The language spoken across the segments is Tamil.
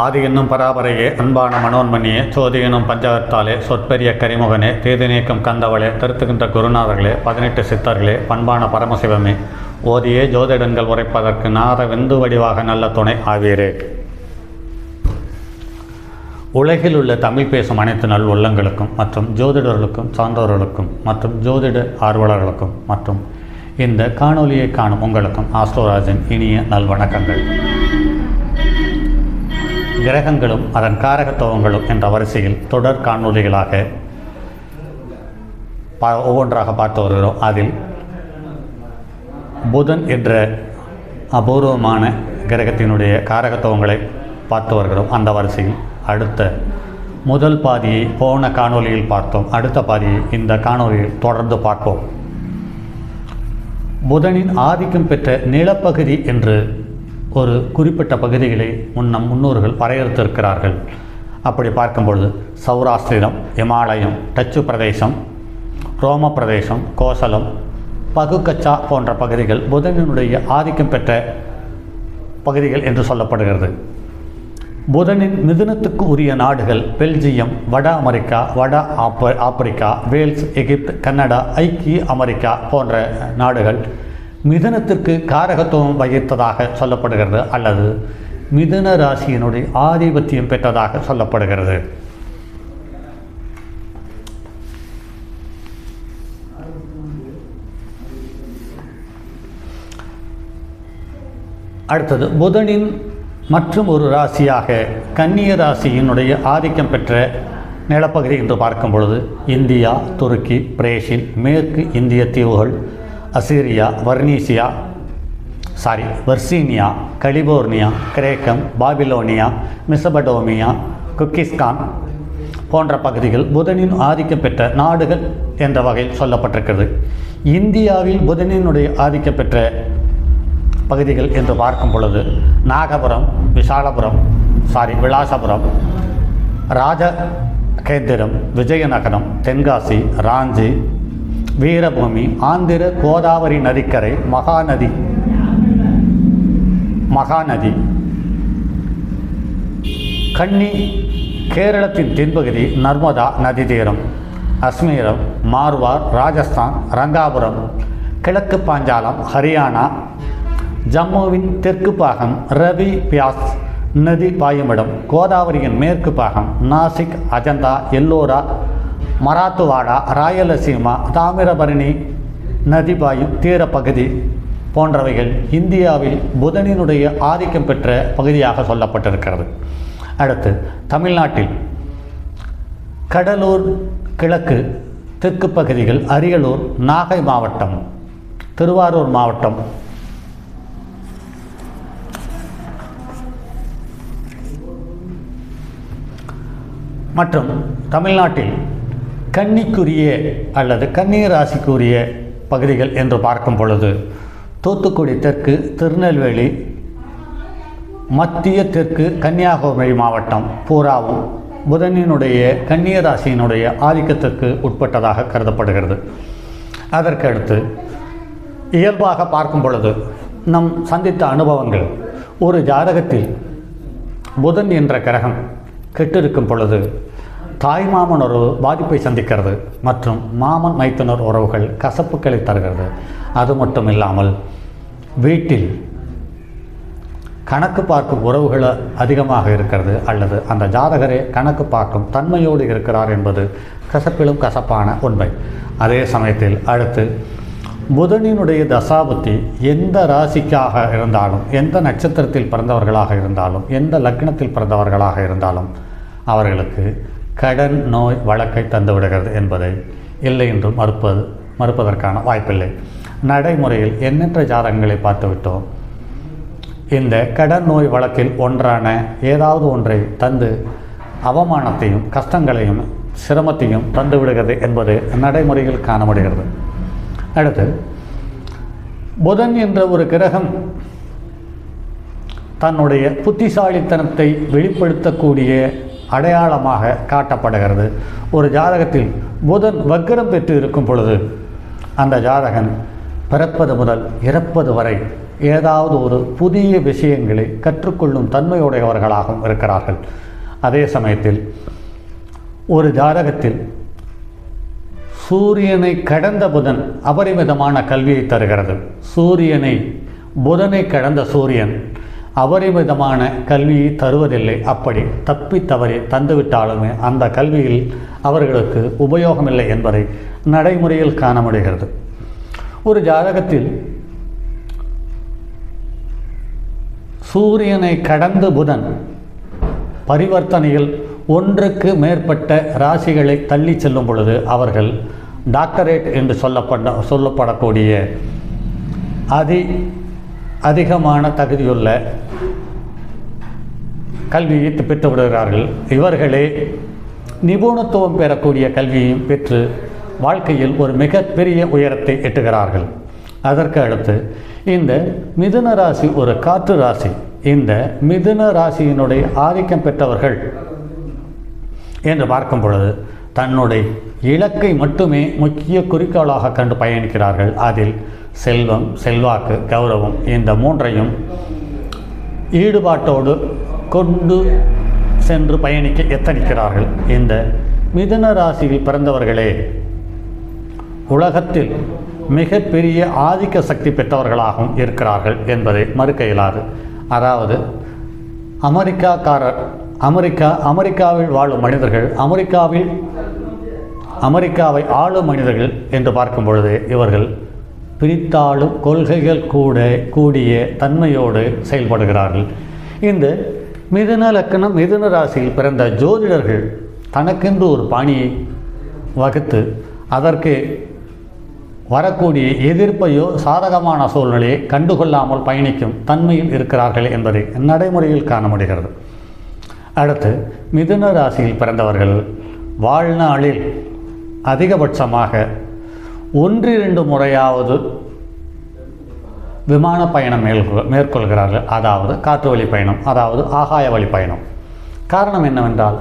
ஆதி என்னும் பராபரையே அன்பான மனோன்மணியே சோதி என்னும் பஞ்சகத்தாலே சொற்பெரிய கரிமுகனே தேதி நீக்கம் கந்தவளே திருத்துகின்ற குருநாதர்களே பதினெட்டு சித்தர்களே பண்பான பரமசிவமே ஓதியே ஜோதிடங்கள் உரைப்பதற்கு நாத வெந்து வடிவாக நல்ல துணை ஆவீரே. உலகில் உள்ள தமிழ் பேசும் அனைத்து நல் உள்ளங்களுக்கும் மற்றும் ஜோதிடர்களுக்கும் சான்றோர்களுக்கும் மற்றும் ஜோதிட ஆர்வலர்களுக்கும் மற்றும் இந்த காணொலியை காணும் உங்களுக்கும் ஆஸ்ட்ரோராஜின் இனிய நல்வணக்கங்கள். கிரகங்களும் அதன் காரகத்துவங்களும் என்ற வரிசையில் தொடர் காணொலிகளாக பா ஒவ்வொன்றாக பார்த்து வருகிறோம். அதில் புதன் என்ற அபூர்வமான கிரகத்தினுடைய காரகத்துவங்களை பார்த்து வருகிறோம். அந்த வரிசையில் அடுத்த முதல் பாதியை போன காணொலியில் பார்த்தோம். அடுத்த பாதியை இந்த காணொலியில் தொடர்ந்து பார்ப்போம். புதனின் ஆதிக்கம் பெற்ற நிலப்பகுதி என்று ஒரு குறிப்பிட்ட பகுதிகளை முன் நம் முன்னோர்கள் வரையறுத்திருக்கிறார்கள். அப்படி பார்க்கும்பொழுது சௌராஷ்டிரம் இமாலயம் டச்சு பிரதேசம் ரோம பிரதேசம் கோசலம் பகுக்கச்சா போன்ற பகுதிகள் புதனினுடைய ஆதிக்கம் பெற்ற பகுதிகள் என்று சொல்லப்படுகிறது. புதனின் மிதுனத்துக்கு உரிய நாடுகள் பெல்ஜியம் வட அமெரிக்கா வட ஆப்ப ஆப்பிரிக்கா வேல்ஸ் எகிப்து கனடா ஐக்கிய அமெரிக்கா போன்ற நாடுகள் மிதனத்திற்கு காரகத்துவம் வகித்ததாக சொல்லப்படுகிறது அல்லது மிதுன ராசியினுடைய ஆதிபத்தியம் பெற்றதாக சொல்லப்படுகிறது. அடுத்தது புதனின் மற்றும் ஒரு ராசியாக கன்னிய ராசியினுடைய ஆதிக்கம் பெற்ற நிலப்பகுதி என்று பார்க்கும் பொழுது இந்தியா துருக்கி பிரேசில் மேற்கு இந்திய தீவுகள் அசீரியா வர்னீசியா சாரி வர்சீனியா கலிபோர்னியா கிரேக்கம் பாபிலோனியா மிசபடோமியா குக்கிஸ்கான் போன்ற பகுதிகள் புதனின் ஆதிக்கம் பெற்ற நாடுகள் என்ற வகையில் சொல்லப்பட்டிருக்கிறது. இந்தியாவில் புதனினுடைய ஆதிக்கம் பெற்ற பகுதிகள் என்று பார்க்கும் பொழுது நாகபுரம் விசாலபுரம் சாரி விலாசபுரம் ராஜ கேந்திரம் விஜயநகரம் தென்காசி ராஞ்சி வீரபூமி ஆந்திர கோதாவரி நதிக்கரை மகாநதி. மகாநதி. கன்னி கேரளத்தின் தென்பகுதி நர்மதா நதி தீரம். அஸ்மீரம் மார்வார் ராஜஸ்தான் ரங்காபுரம். கிழக்கு பாஞ்சாலம் ஹரியானா. ஜம்முவின் தெற்கு பாகம் ரவி பியாஸ் நதி பாயுமிடம். கோதாவரியின் மேற்கு பாகம் நாசிக் அஜந்தா எல்லோரா மராத்துவாடா ராயலசீமா தாமிரபரணி நதி பாயும் தீரப்பகுதி போன்றவைகள் இந்தியாவில் புதனினுடைய ஆதிக்கம் பெற்ற பகுதியாக சொல்லப்பட்டிருக்கிறது. அடுத்து தமிழ்நாட்டில் கடலூர் கிழக்கு தெற்கு பகுதிகள் அரியலூர் நாகை மாவட்டம் திருவாரூர் மாவட்டம். மற்றும் தமிழ்நாட்டில் கன்னிக்குரிய அல்லது கன்னிய ராசிக்குரிய பகுதிகள் என்று பார்க்கும் பொழுது தூத்துக்குடி தெற்கு திருநெல்வேலி மத்திய தெற்கு கன்னியாகுமரி மாவட்டம் பூராவும் புதனினுடைய கன்னிய ராசியினுடைய ஆதிக்கத்திற்கு உட்பட்டதாக கருதப்படுகிறது. அதற்கடுத்து இயல்பாக பார்க்கும் பொழுது நம் சந்தித்த அனுபவங்கள். ஒரு ஜாதகத்தில் புதன் என்ற கிரகம் கெட்டிருக்கும் பொழுது தாய் மாமன் உறவு பாதிப்பை சந்திக்கிறது மற்றும் மாமன் மைத்துனர் உறவுகள் கசப்புக்களை தருகிறது. அது மட்டும் இல்லாமல் வீட்டில் கணக்கு பார்க்கும் உறவுகள் அதிகமாக இருக்கிறது அல்லது அந்த ஜாதகரே கணக்கு பார்க்கும் தன்மையோடு இருக்கிறார் என்பது கசப்பிலும் கசப்பான உண்மை. அதே சமயத்தில் அடுத்து புதனினுடைய தசாபுத்தி எந்த ராசிக்காக இருந்தாலும் எந்த நட்சத்திரத்தில் பிறந்தவர்களாக இருந்தாலும் எந்த லக்னத்தில் பிறந்தவர்களாக இருந்தாலும் அவர்களுக்கு கடன் நோய் வழக்கை தந்துவிடுகிறது என்பதை இல்லை என்றும் மறுப்பது மறுப்பதற்கான வாய்ப்பில்லை. நடைமுறையில் எண்ணற்ற ஜாதகங்களை பார்த்துவிட்டோம். இந்த கடன் நோய் வழக்கில் ஒன்றான ஏதாவது ஒன்றை தந்து அவமானத்தையும் கஷ்டங்களையும் சிரமத்தையும் தந்து விடுகிறது என்பது நடைமுறையில் காண முடிகிறது அடுத்து புதன் என்ற ஒரு கிரகம் தன்னுடைய புத்திசாலித்தனத்தை வெளிப்படுத்தக்கூடிய அடையாளமாக காட்டப்படுகிறது. ஒரு ஜாதகத்தில் புதன் வக்கரம் பெற்று இருக்கும் பொழுது அந்த ஜாதகன் பிறப்பது முதல் இறப்பது வரை ஏதாவது ஒரு புதிய விஷயங்களை கற்றுக்கொள்ளும் தன்மையுடையவர்களாகவும் இருக்கிறார்கள். அதே சமயத்தில் ஒரு ஜாதகத்தில் சூரியனை கடந்த புதன் அபரிமிதமான கல்வியை தருகிறது. சூரியனை புதனை கடந்த சூரியன் அபரிமிதமான கல்வியை தருவதில்லை. அப்படி தப்பி தவறி தந்துவிட்டாலுமே அந்த கல்வியில் அவர்களுக்கு உபயோகமில்லை என்பதை நடைமுறையில் காண முடிகிறது ஒரு ஜாதகத்தில் சூரியனை கடந்து புதன் பரிவர்த்தனையில் ஒன்றுக்கு மேற்பட்ட ராசிகளை தள்ளி செல்லும் பொழுது அவர்கள் டாக்டரேட் என்று சொல்லப்பட சொல்லப்படக்கூடிய அதி அதிகமான தகுதியுள்ள கல்வியை பெற்று விடுகிறார்கள். இவர்களே நிபுணத்துவம் பெறக்கூடிய கல்வியையும் பெற்று வாழ்க்கையில் ஒரு மிகப்பெரிய உயரத்தை எட்டுகிறார்கள். அதற்கு அடுத்து இந்த மிதுன ராசி ஒரு காற்று ராசி. இந்த மிதுன ராசியினுடைய ஆதிக்கம் பெற்றவர்கள் என்று பார்க்கும் பொழுது தன்னுடைய இலக்கை மட்டுமே முக்கிய குறிக்கோளாக கண்டு பயணிக்கிறார்கள். அதில் செல்வம் செல்வாக்கு கௌரவம் இந்த மூன்றையும் ஈடுபாட்டோடு கொண்டு சென்று பயணிக்க எத்தனிக்கிறார்கள்? இந்த மிதுன ராசியில் பிறந்தவர்களே உலகத்தில் மிகப்பெரிய ஆதிக்க சக்தி பெற்றவர்களாகவும் இருக்கிறார்கள் என்பதை மறுக்க இயலாது அதாவது அமெரிக்காக்காரர் அமெரிக்கா அமெரிக்காவில் வாழும் மனிதர்கள் அமெரிக்காவில் அமெரிக்காவை ஆளும் மனிதர்கள் என்று பார்க்கும் பொழுது இவர்கள் பிரித்தாளும் கொள்கைகள் கூட கூடிய தன்மையோடு செயல்படுகிறார்கள். இந்த மிதுன லக்கணம் மிதுன ராசியில் பிறந்த ஜோதிடர்கள் தனக்கென்று ஒரு பாணியை வகுத்து அதற்கு வரக்கூடிய எதிர்ப்பையோ சாதகமான சூழ்நிலையை கண்டுகொள்ளாமல் பயணிக்கும் தன்மையில் இருக்கிறார்கள் என்பதை நடைமுறையில் காண முடிகிறது அடுத்து மிதுன ராசியில் பிறந்தவர்கள் வாழ்நாளில் அதிகபட்சமாக ஒன்றிரண்டு முறையாவது விமான பயணம் மேற்கொள் மேற்கொள்கிறார்கள். அதாவது காற்று வழி பயணம் அதாவது ஆகாய வழி பயணம். காரணம் என்னவென்றால்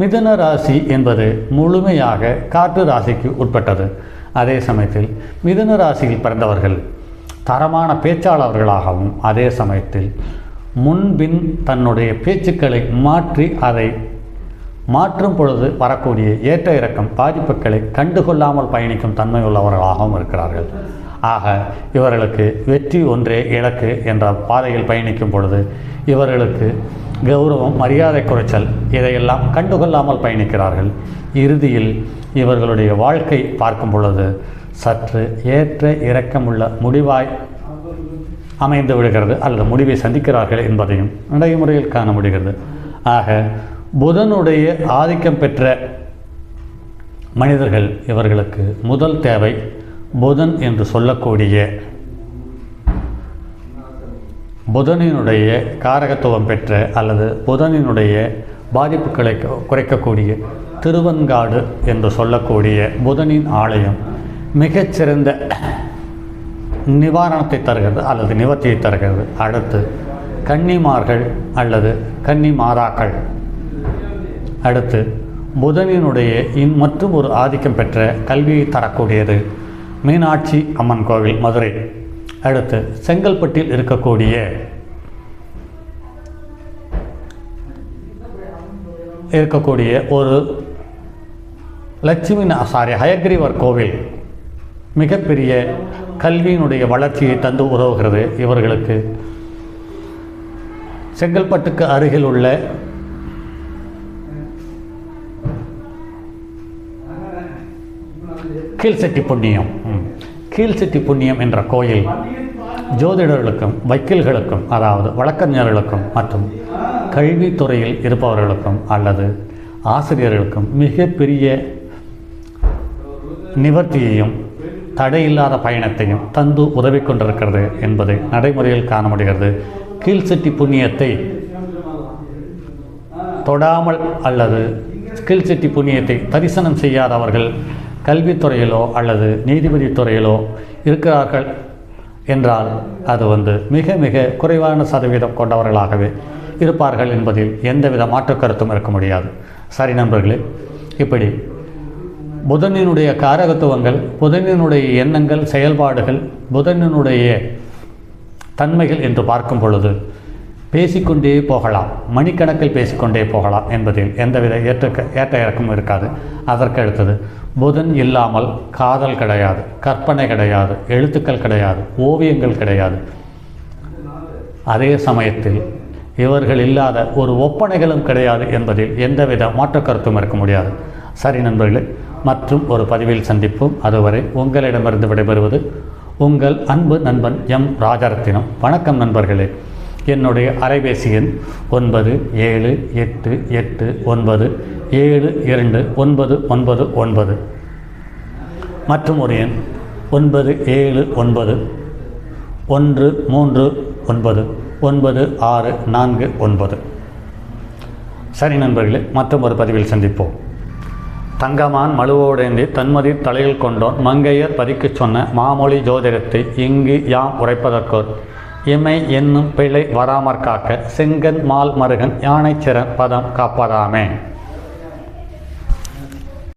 மிதுன ராசி என்பது முழுமையாக காற்று ராசிக்கு உட்பட்டது. அதே சமயத்தில் மிதுன ராசியில் பிறந்தவர்கள் தரமான பேச்சாளர்களாகவும் அதே சமயத்தில் முன்பின் தன்னுடைய பேச்சுக்களை மாற்றி அதை மாற்றும் பொழுது வரக்கூடிய ஏற்ற இறக்கம் பாதிப்புகளை கண்டுகொள்ளாமல் பயணிக்கும் தன்மை உள்ளவர்களாகவும் இருக்கிறார்கள். ஆக இவர்களுக்கு வெற்றி ஒன்றே இலக்கு என்ற பாதையில் பயணிக்கும் பொழுது இவர்களுக்கு கௌரவம் மரியாதை குறைச்சல் இதையெல்லாம் கண்டுகொள்ளாமல் பயணிக்கிறார்கள். இறுதியில் இவர்களுடைய வாழ்க்கை பார்க்கும் பொழுது சற்று ஏற்ற இறக்கமுள்ள முடிவாய் அமைந்து விடுகிறது அல்லது முடிவை சந்திக்கிறார்கள் என்பதையும் நடைமுறையில் காண முடிகிறது. ஆக புதனுடைய ஆதிக்கம் பெற்ற மனிதர்கள் இவர்களுக்கு முதல் தேவை புதன் என்று சொல்லக்கூடிய புதனினுடைய காரகத்துவம் பெற்ற அல்லது புதனினுடைய பாதிப்புகளை குறைக்கக்கூடிய திருவன்காடு என்று சொல்லக்கூடிய புதனின் ஆலயம் மிகச்சிறந்த நிவாரணத்தை தருகிறது அல்லது நிவர்த்தியை தருகிறது. அடுத்து கன்னிமார்கள் அல்லது கன்னிமாதாக்கள். அடுத்து புதனினுடைய இன் மற்றும் ஒரு ஆதிக்கம் பெற்ற கல்வியை தரக்கூடியது மீனாட்சி அம்மன் கோவில் மதுரை. அடுத்து செங்கல்பட்டில் இருக்கக்கூடிய இருக்கக்கூடிய ஒரு லட்சுமி சாரி ஹயக்ரீவர் கோவில் மிகப்பெரிய கல்வியினுடைய வளர்ச்சியை தந்து உதவுகிறது இவர்களுக்கு. செங்கல்பட்டுக்கு அருகில் உள்ள கீழ்செட்டி புண்ணியம் ம். கீழ்செட்டி புண்ணியம் என்ற கோயில் ஜோதிடர்களுக்கும் வக்கீல்களுக்கும் அதாவது வழக்கறிஞர்களுக்கும் மற்றும் கல்வித்துறையில் இருப்பவர்களுக்கும் அல்லது ஆசிரியர்களுக்கும் மிகப்பெரிய நிவர்த்தியையும் தடையில்லாத பயணத்தையும் தந்து உதவி கொண்டிருக்கிறது என்பதை நடைமுறையில் காண முடிகிறது கீழ்செட்டி புண்ணியத்தை தொடாமல் அல்லது கீழ்செட்டி புண்ணியத்தை தரிசனம் செய்யாதவர்கள் கல்வித்துறையிலோ அல்லது நீதிபதி துறையிலோ இருக்கிறார்கள் என்றால் அது வந்து மிக மிக குறைவான சதவீதம் கொண்டவர்களாகவே இருப்பார்கள் என்பதில் எந்தவித மாற்று கருத்தும் இருக்க முடியாது. சரி நண்பர்களே இப்படி புதனினுடைய காரகத்துவங்கள் புதனினுடைய எண்ணங்கள் செயல்பாடுகள் புதனினுடைய தன்மைகள் என்று பார்க்கும் பொழுது பேசிக்கொண்டே போகலாம். மணிக்கணக்கில் பேசிக்கொண்டே போகலாம் என்பதில் எந்தவித ஏற்ற ஏற்ற இறக்கமும் இருக்காது. அதற்கு அடுத்தது புதன் இல்லாமல் காதல் கிடையாது கற்பனை கிடையாது எழுத்துக்கள் கிடையாது ஓவியங்கள் கிடையாது. அதே சமயத்தில் இவர்கள் இல்லாத ஒரு ஒப்பனைகளும் கிடையாது என்பதில் எந்தவித மாற்ற கருத்தும் இருக்க முடியாது. சரி நண்பர்களே மற்றும் ஒரு பதிவில் சந்திப்போம். அதுவரை உங்களிடமிருந்து விடைபெறுவது உங்கள் அன்பு நண்பன் எம். ராஜரத்தினம். வணக்கம் நண்பர்களே. என்னுடைய அரைபேசி எண் ஒன்பது ஏழு எட்டு எட்டு ஒன்பது ஏழு இரண்டு ஒன்பது ஒன்பது ஒன்பது. மற்றும் ஒரு எண் ஒன்பது ஏழு ஒன்பது ஒன்று மூன்று ஒன்பது ஒன்பது ஆறு நான்கு ஒன்பது. சரி நண்பர்களே மற்றும் ஒரு பதிவில் சந்திப்போம். தங்கமான் மழுவோடேந்தி தன்மதி தலையில் கொண்டோன் மங்கையர் பதிக்கச் சொன்ன மாமொழி ஜோதிடத்தை இங்கு யாம் உரைப்பதற்கோர் இமை என்னும் பிழை வராமற் காக்க செங்கன் மால் மருகன் யானைச்சிறன் பதம் காப்பதாமே.